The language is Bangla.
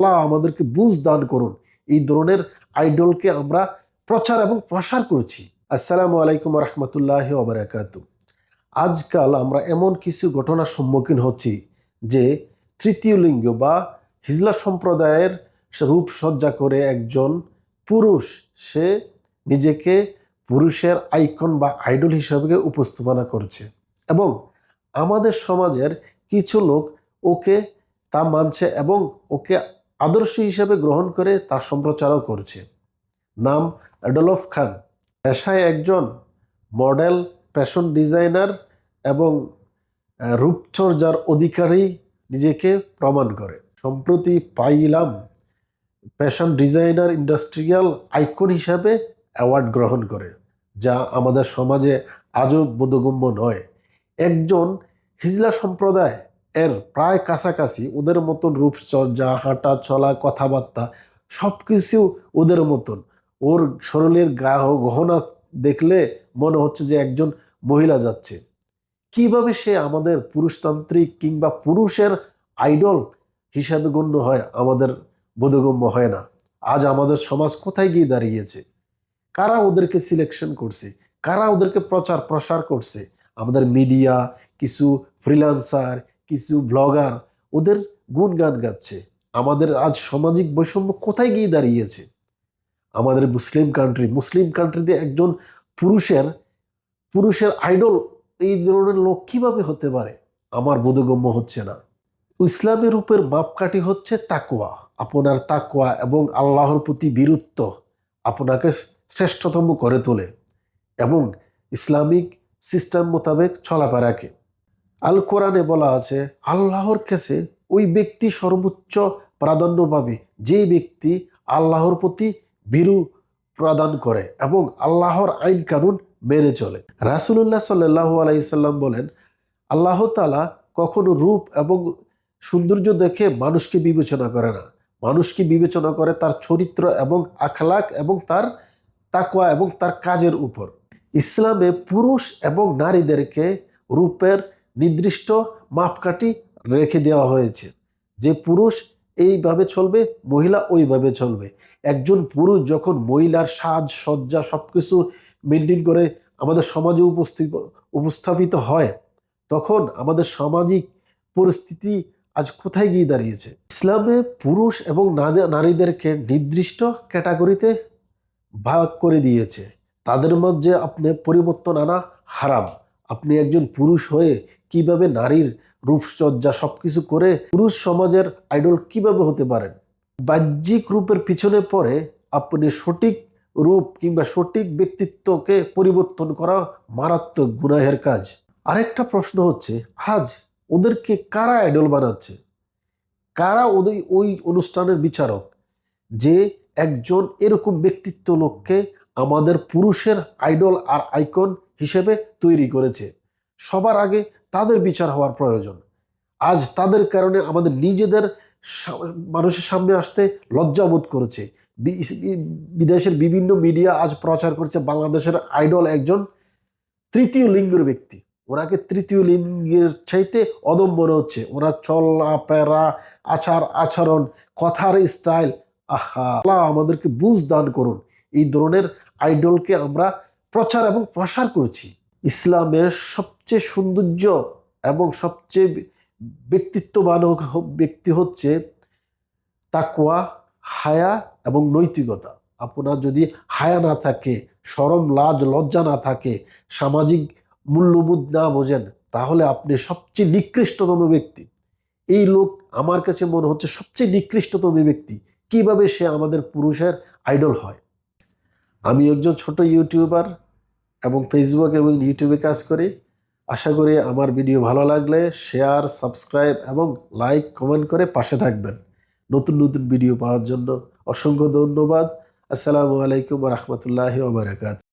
আল্লাহ আমাদেরকে বুঝ দান করুন। এই ধরনের আইডলকে আমরা প্রচার এবং প্রসার করছি। আসসালামু আলাইকুম রহমতুল্লাহ ওবরাকাত। আজকাল আমরা এমন কিছু ঘটনার সম্মুখীন হচ্ছি যে তৃতীয় লিঙ্গ বা হিজলা সম্প্রদায়ের রূপসজ্জা করে একজন পুরুষ, সে নিজেকে পুরুষের আইকন বা আইডল হিসাবে উপস্থাপনা করছে এবং আমাদের সমাজের কিছু লোক ওকে তা মানছে এবং ওকে আদর্শ হিসেবে গ্রহণ করে তা সম্প্রচারও করছে। নাম অ্যাডলফ খান। পেশায় একজন মডেল, ফ্যাশন ডিজাইনার এবং রূপচর্যার অধিকারী নিজেকে প্রমাণ করে। সম্প্রতি পাইলাম ফ্যাশন ডিজাইনার ইন্ডাস্ট্রিয়াল আইকন হিসাবে অ্যাওয়ার্ড গ্রহণ করে, যা আমাদের সমাজে আজও বোধগম্য নয়। একজন হিজলা সম্প্রদায় এর প্রায় কাছাকাছি ওদের মতন রূপচর্যা হাঁটা চলা কথাবার্তা সব কিছু ওদের মতন। ওর শরীরের গা গহনা দেখলে মনে হচ্ছে যে একজন মহিলা যাচ্ছে। কীভাবে সে আমাদের পুরুষতান্ত্রিক কিংবা পুরুষের আইডল হিসাবে গণ্য হয় আমাদের বোধগম্য হয় না। আজ আমাদের সমাজ কোথায় গিয়ে দাঁড়িয়েছে? কারা ওদেরকে সিলেকশন করছে? কারা ওদেরকে প্রচার প্রসার করছে? আমাদের মিডিয়া কিছু ফ্রিল্যান্সার কিছু ব্লগার ওদের গুণগান গাচ্ছে। আমাদের আজ সামাজিক বৈষম্য কোথায় গিয়ে দাঁড়িয়েছে? আমাদের মুসলিম কান্ট্রি মুসলিম কান্ট্রিতে একজন পুরুষের পুরুষের আইডল এই ধরনের লোক কীভাবে হতে পারে? আমার বোধগম্য হচ্ছে না। ইসলামের রূপের মাপকাঠি হচ্ছে তাকোয়া আপনার তাকোয়া এবং আল্লাহর প্রতি বীরত্ব আপনাকে শ্রেষ্ঠতম করে তোলে এবং ইসলামিক সিস্টেম মোতাবেক চলাফেরাকে আল কোরআনে বলা আছে, আল্লাহর কাছে ওই ব্যক্তি সর্বোচ্চ প্রাধান্য পাবে। যে ব্যক্তি আল্লাহর প্রতি বিরু প্রদান করে এবং আল্লাহর আইন কানুন মেনে চলে। রাসুলুল্লাহ সাল্লাহ আলাইসাল্লাম বলেন, আল্লাহ তালা কখনো রূপ এবং সৌন্দর্য দেখে মানুষকে বিবেচনা করে না। মানুষকে বিবেচনা করে তার চরিত্র এবং আখলাক এবং তার তাকওয়া এবং তার কাজের উপর। ইসলামে পুরুষ এবং নারীদেরকে রূপের নির্দিষ্ট মাপকাঠি রেখে দেওয়া হয়েছে। যে পুরুষ এইভাবে চলবে, মহিলা ওইভাবে চলবে। একজন পুরুষ যখন মহিলার সাজ, সজ্জা সব কিছু মেনটেন করে আমাদের সমাজে উপস্থিত, উপস্থাপিত হয়, তখন আমাদের সামাজিক পরিস্থিতি আজ কোথায় গিয়ে দাঁড়িয়েছে? ইসলামে পুরুষ এবং নারী- নারীদেরকে নির্দিষ্ট ক্যাটাগরিতে ভাগ করে দিয়েছে। তাদের মধ্যে আপনি পরিবর্তন আনা হারাম। আপনি একজন পুরুষ হয়ে কীভাবে নারীর রূপচর্যা সব কিছু করে পুরুষ সমাজের আইডল কীভাবে হতে পারেন? বাহ্যিক রূপের পিছনে পড়ে আপনি সঠিক রূপ কিংবা সঠিক ব্যক্তিত্বকে পরিবর্তন করা মারাত্মক গুনাহের কাজ। আরেকটা প্রশ্ন হচ্ছে, আজ ওদেরকে কারা আইডল বানাচ্ছে? কারা ওদের ওই অনুষ্ঠানের বিচারক যে একজন এরকম ব্যক্তিত্ব লোককে আমাদের পুরুষের আইডল আর আইকন হিসেবে তৈরি করেছে। সবার আগে তাদের বিচার হওয়ার প্রয়োজন। আজ তাদের কারণে আমাদের নিজেদের মানুষের সামনে আসতে লজ্জাবোধ করেছে। বিদেশের বিভিন্ন মিডিয়া আজ প্রচার করছে বাংলাদেশের আইডল একজন তৃতীয় লিঙ্গের ব্যক্তি। ওনাকে তৃতীয় লিঙ্গের চাইতে অদম মনে হচ্ছে। ওনার চলাফেরা আচার, আচরণ, কথার স্টাইল, আহা! আমাদেরকে বুঝ দান করুন। এই ধরনের আইডলকে আমরা প্রচার এবং প্রসার করছি। ইসলামের সবচেয়ে সৌন্দর্য এবং সবচেয়ে ব্যক্তিত্ববান ব্যক্তি হচ্ছে তাকওয়া, হায়া এবং নৈতিকতা। আপনার যদি হায়া না থাকে, সরম, লাজ, লজ্জা না থাকে, সামাজিক মূল্যবোধ না বোঝেন, তাহলে আপনি সবচেয়ে নিকৃষ্টতম ব্যক্তি। এই লোক আমার কাছে মনে হচ্ছে সবচেয়ে নিকৃষ্টতম ব্যক্তি। কীভাবে সে আমাদের পুরুষের আইডল হয়? আমি একজন ছোট ইউটিউবার এবং ফেসবুক এবং ইউটিউবে কাজ করি। আশা করি আমার ভিডিও ভালো লাগলে শেয়ার সাবস্ক্রাইব এবং লাইক কমেন্ট করে পাশে থাকবেন। নতুন নতুন ভিডিও পাওয়ার জন্য অসংখ্য ধন্যবাদ। আসসালামু আলাইকুম রহমতুল্লাহ ওবরাকাত